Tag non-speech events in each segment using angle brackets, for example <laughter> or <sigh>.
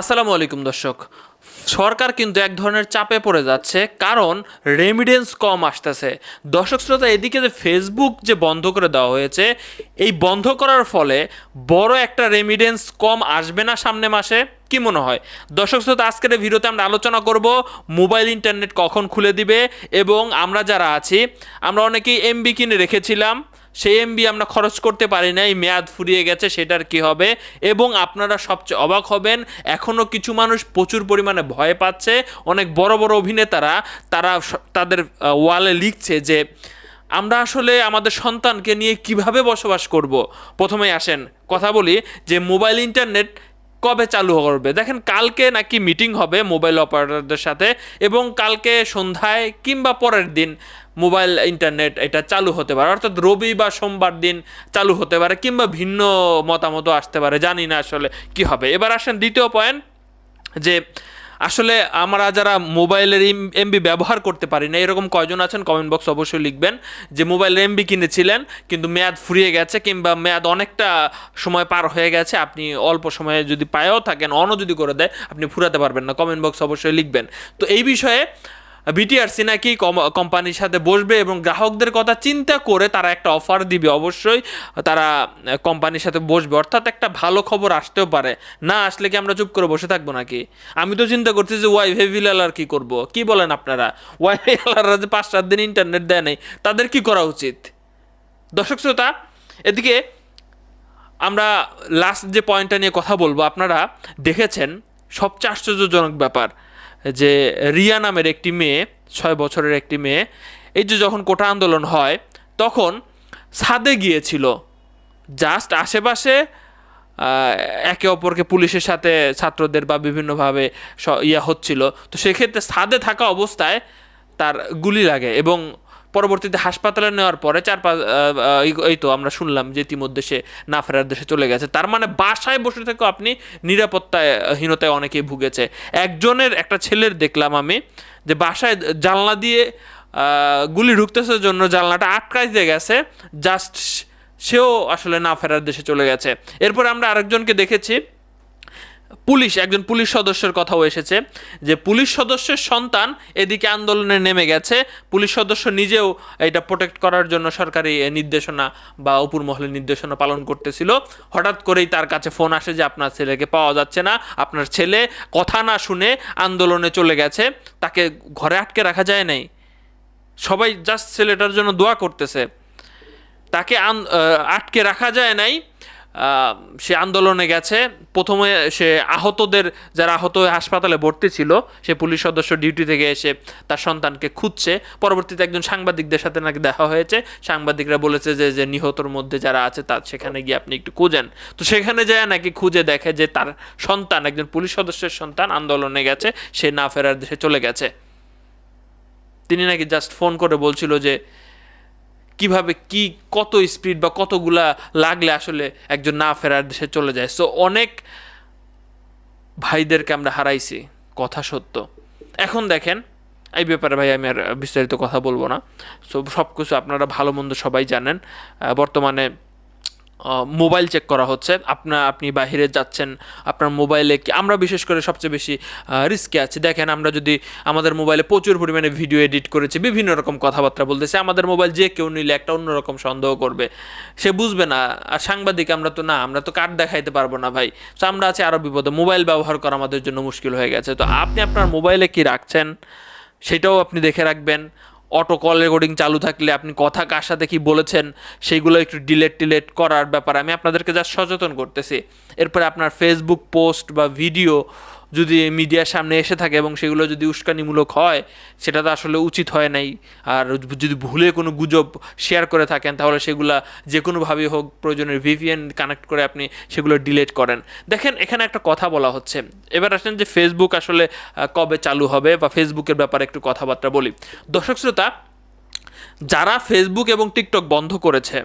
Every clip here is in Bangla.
আসসালামু আলাইকুম দর্শক। সরকার কিন্তু এক ধরনের চাপে পড়ে যাচ্ছে, কারণ রেমিডেন্স কম আসতেছে। দর্শক শ্রোতা, এদিকে যে ফেসবুক যে বন্ধ করে দেওয়া হয়েছে, এই বন্ধ করার ফলে বড় একটা রেমিডেন্স কম আসবে না সামনে মাসে, কি মনে হয়? দর্শক শ্রোতা, আজকের ভিডিওতে আমরা আলোচনা করব মোবাইল ইন্টারনেট কখন খুলে দিবে এবং আমরা যারা আছি, আমরা অনেকেই এমবি কিনে রেখেছিলাম। সেই এমবি আমরা খরচ করতে পারি না, এই মেয়াদ ফুরিয়ে গেছে, সেটার কি হবে? এবং আপনারা সবচেয়ে অবাক হবেন এখনও কিছু মানুষ প্রচুর পরিমাণে ভয় পাচ্ছে, অনেক বড় বড় অভিনেতারা, তারা তাদের ওয়ালে লিখছে যে, আমরা আসলে আমাদের সন্তানকে নিয়ে কীভাবে বসবাস করব? প্রথমেই আসেন, কথা বলি, যে মোবাইল, ইন্টারনেট কবে চালু করবে? দেখেন, কালকে নাকি মিটিং হবে মোবাইল অপারেটরদের সাথে এবং কালকে সন্ধ্যায় কিংবা পরের দিন মোবাইল ইন্টারনেট এটা চালু হতে পারে। অর্থাৎ রবি বা সোমবার দিন চালু হতে পারে কিংবা ভিন্ন মতামতও আসতে পারে। জানি না আসলে কি হবে। এবার আসেন দ্বিতীয় পয়েন্ট যে আসলে আমরা যারা মোবাইলের এমবি ব্যবহার করতে পারি না, এরকম কয়জন আছেন কমেন্ট বক্স অবশ্যই লিখবেন, যে মোবাইলের এমবি কিনেছিলেন, কিন্তু মেয়াদ ফুরিয়ে গেছে কিংবা মেয়াদ অনেকটা সময় পার হয়ে গেছে, আপনি অল্প সময়ে যদি পায়েও থাকেন, অনও যদি করে দেয়, আপনি ফুরাতে পারবেন না কমেন্ট বক্স অবশ্যই লিখবেন। তো এই বিষয়ে বিটিআরসি নাকি কম- কোম্পানির সাথে বসবে এবং গ্রাহকদের কথা চিন্তা করে তারা একটা অফার দিবে, অবশ্যই তারা কোম্পানির সাথে বসবে। অর্থাৎ একটা ভালো খবর আসতেও পারে। না আসলে কি আমরা চুপ করে বসে থাকব নাকি? আমি তো চিন্তা করছি যে ওয়াইফাই বিল আর কি করব। কি বলেন আপনারা? <laughs> ওয়াই আলারা যে পাঁচ সাত দিন ইন্টারনেট দেয় নাই, তাদের কি করা উচিত? দর্শক শ্রোতা, এদিকে আমরা লাস্ট যে পয়েন্টটা নিয়ে কথা বলব, আপনারা দেখেছেন সবচেয়ে আশ্চর্যজনক ব্যাপার। যে রিয়া নামের একটি মেয়ে, ছয় বছরের একটি মেয়ে, এই যে যখন কোটা আন্দোলন হয়, তখন ছাদে গিয়েছিল। জাস্ট আশেপাশে একে অপরকে পুলিশের সাথে ছাত্রদের বা বিভিন্নভাবে ইয়া হচ্ছিল। তো সেক্ষেত্রে ছাদে থাকা অবস্থায় তার গুলি লাগে এবং পরবর্তীতে হাসপাতালে নেওয়ার পরে চার পাঁচ এই তো আমরা শুনলাম যে ইতিমধ্যে সে না ফেরার দেশে চলে গেছে। তার মানে বাসায় বসে থেকেও আপনি নিরাপত্তাহীনতায় অনেকেই ভুগেছে। একজনের, একটা ছেলের দেখলাম আমি যে বাসায় জানলা দিয়ে গুলি ঢুকতেছে জন্য জানলাটা আটকাই দিয়ে গেছে, জাস্ট সেও আসলে না ফেরার দেশে চলে গেছে। এরপর আমরা আরেকজনকে দেখেছি। পুলিশ, একজন পুলিশ সদস্যের কথাও এসেছে যে পুলিশ সদস্যের সন্তান এদিকে আন্দোলনে নেমে গেছে। পুলিশ সদস্য নিজেও এটা প্রোটেক্ট করার জন্য সরকারি নির্দেশনা বা উপর মহলের নির্দেশনা পালন করতেছিল। হঠাৎ করেই তার কাছে ফোন আসে যে, আপনার ছেলেকে পাওয়া যাচ্ছে না। আপনার ছেলে কথা না শুনে আন্দোলনে চলে গেছে। তাকে ঘরে আটকে রাখা যায় নাই। সবাই জাস্ট ছেলেটার জন্য দোয়া করতেছে। তাকে আটকে রাখা যায় নাই। সে আন্দোলনে গেছে। প্রথমে সে আহতদের, যারা আহত হাসপাতালে ভর্তি ছিল, সে পুলিশ সদস্য ডিউটি থেকে এসে তার সন্তানকে খুঁজছে। পরবর্তীতে একজন সাংবাদিকদের সাথে নাকি দেখা হয়েছে। সাংবাদিকরা বলেছে যে যে নিহতর মধ্যে যারা আছে তার সেখানে গিয়ে আপনি একটু খুঁজেন। তো সেখানে যায় নাকি খুঁজে দেখে যে তার সন্তান, একজন পুলিশ সদস্যের সন্তান আন্দোলনে গেছে, সে না ফেরার দেশে চলে গেছে। তিনি নাকি জাস্ট ফোন করে বলছিল যে কীভাবে কি কত স্পিড বা কতগুলা লাগলে আসলে একজন না ফেরার দেশে চলে যায়। সো অনেক ভাইদেরকে আমরা হারাইছি, কথা সত্য। এখন দেখেন, এই ব্যাপারে ভাই আমি আর বিস্তারিত কথা বলব না। সো সব কিছু আপনারা ভালো মন্দ সবাই জানেন। বর্তমানে মোবাইল চেক করা হচ্ছে। আপনার আপনি বাইরে যাচ্ছেন, আপনার মোবাইলে কি আমরা বিশেষ করে সবচেয়ে বেশি রিস্কে আছি। দেখেন, আমরা যদি আমাদের মোবাইলে প্রচুর পরিমাণে ভিডিও এডিট করেছি, বিভিন্ন রকম কথাবার্তা বলতেছে, আমাদের মোবাইল যে কেউ নিলে একটা অন্যরকম সন্দেহ করবে। সে বুঝবে না, আর সাংবাদিক আমরা তো না, আমরা তো কার্ড দেখাইতে পারব না ভাই। তো আমরা আছি আরও বিপদে। মোবাইল ব্যবহার করা আমাদের জন্য মুশকিল হয়ে গেছে। তো আপনি আপনার মোবাইলে কি রাখছেন, সেটাও আপনি দেখে রাখবেন। অটো কল রেকর্ডিং চালু থাকলে আপনি কথা কার সাথে কী বলেছেন সেইগুলো একটু ডিলেট টিলেট করার ব্যাপারে আমি আপনাদেরকে যা সচেতন করতেছি। এরপরে আপনার ফেসবুক পোস্ট বা ভিডিও যদি মিডিয়ার সামনে এসে থাকে এবং সেগুলো যদি উস্কানিমূলক হয়, সেটা তো আসলে উচিত হয় নাই। আর যদি ভুলে কোনো গুজব শেয়ার করে থাকেন, তাহলে সেগুলা যে কোনোভাবেই হোক, প্রয়োজনের ভিভিএন কানেক্ট করে আপনি সেগুলো ডিলেট করেন। দেখেন, এখানে একটা কথা বলা হচ্ছে। এবার আসেন যে ফেসবুক আসলে কবে চালু হবে বা ফেসবুকের ব্যাপারে একটু কথাবার্তা বলি। দর্শক শ্রোতা, যারা ফেসবুক এবং টিকটক বন্ধ করেছে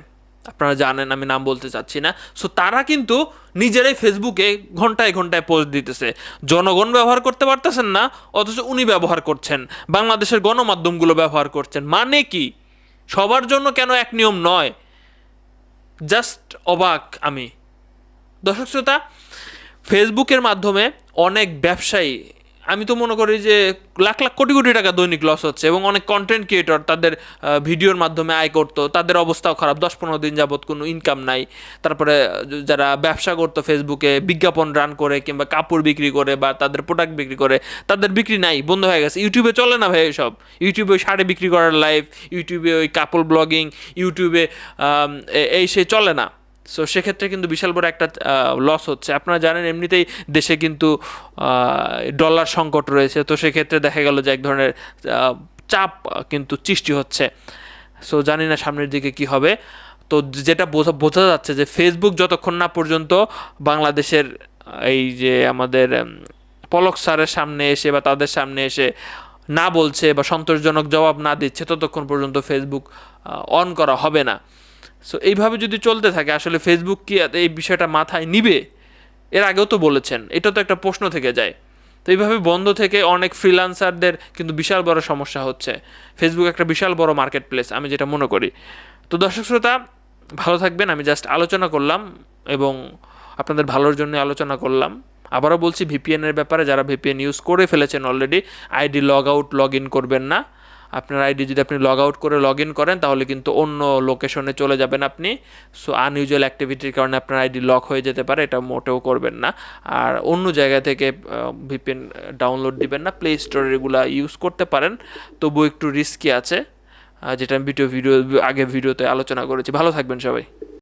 আপনারা জানেন, আমি নাম বলতে চাচ্ছি না। সো তারা কিন্তু নিজেরাই ফেসবুকে ঘন্টায় ঘন্টায় পোস্ট দিতেছে। জনগণ ব্যবহার করতে পারতেছেন না, অথচ উনি ব্যবহার করছেন। বাংলাদেশের গণমাধ্যমগুলো ব্যবহার করছেন। মানে কি? সবার জন্য কেন এক নিয়ম নয়? জাস্ট অবাক আমি। দর্শক শ্রোতা ফেসবুকের মাধ্যমে অনেক ব্যবসায়ী আমি তো মনে করি যে লাখ লাখ কোটি কোটি টাকা দৈনিক লস হচ্ছে এবং অনেক কন্টেন্ট ক্রিয়েটর তাদের ভিডিওর মাধ্যমে আয় করতো, তাদের অবস্থাও খারাপ। দশ পনেরো দিন যাবত কোনো ইনকাম নাই। তারপরে যারা ব্যবসা করতো ফেসবুকে বিজ্ঞাপন রান করে কিংবা কাপড় বিক্রি করে বা তাদের প্রোডাক্ট বিক্রি করে, তাদের বিক্রি নাই, বন্ধ হয়ে গেছে। ইউটিউবে চলে না ভাই সব ইউটিউবে ওই শাড়ি বিক্রি করার লাইভ ইউটিউবে ওই কাপড় ব্লগিং ইউটিউবে এই সে চলে না। সো সেক্ষেত্রে কিন্তু বিশাল বড় একটা লস হচ্ছে। আপনারা জানেন, এমনিতেই দেশে কিন্তু ডলার সংকট রয়েছে। তো সেক্ষেত্রে দেখা গেল যে এক ধরনের চাপ কিন্তু সৃষ্টি হচ্ছে। সো জানি না সামনের দিকে কি হবে। তো যেটা বোঝা বোঝা যাচ্ছে যে ফেসবুক যতক্ষণ না পর্যন্ত বাংলাদেশের এই যে আমাদের পলক স্যারের সামনে এসে বা তাদের সামনে এসে না বলছে বা সন্তোষজনক জবাব না দিচ্ছে, ততক্ষণ পর্যন্ত ফেসবুক অন করা হবে না। সো এইভাবে যদি চলতে থাকে, আসলে ফেসবুক কি এই বিষয়টা মাথায় নিবে? এর আগেও তো বলেছেন, এটা তো একটা প্রশ্ন থেকে যায়। তো এইভাবে বন্ধ থেকে অনেক ফ্রিল্যান্সারদের কিন্তু বিশাল বড় সমস্যা হচ্ছে। ফেসবুক একটা বিশাল বড় মার্কেট প্লেস আমি যেটা মনে করি। তো দর্শক শ্রোতা, ভালো থাকবেন, আমি জাস্ট আলোচনা করলাম এবং আপনাদের ভালোর জন্য আলোচনা করলাম। আবারও বলছি এর ব্যাপারে যারা ভিপিএন ইউজ করে ফেলেছেন already ID log out log in করবেন না। আপনার আইডি যদি আপনি লগ আউট করে লগ ইন করেন, তাহলে কিন্তু অন্য লোকেশনে চলে যাবেন আপনি। সো আনইউজুয়াল অ্যাক্টিভিটির কারণে আপনার আইডি লক হয়ে যেতে পারে, এটা মোটেও করবেন না। আর অন্য জায়গা থেকে ভিপিএন ডাউনলোড দিবেন না প্লে স্টোরে এগুলো ইউজ করতে পারেন। তবু একটু রিস্কি আছে। যেটা আমি ভিডিও ভিডিও আগে ভিডিওতে আলোচনা করেছি। ভালো থাকবেন সবাই।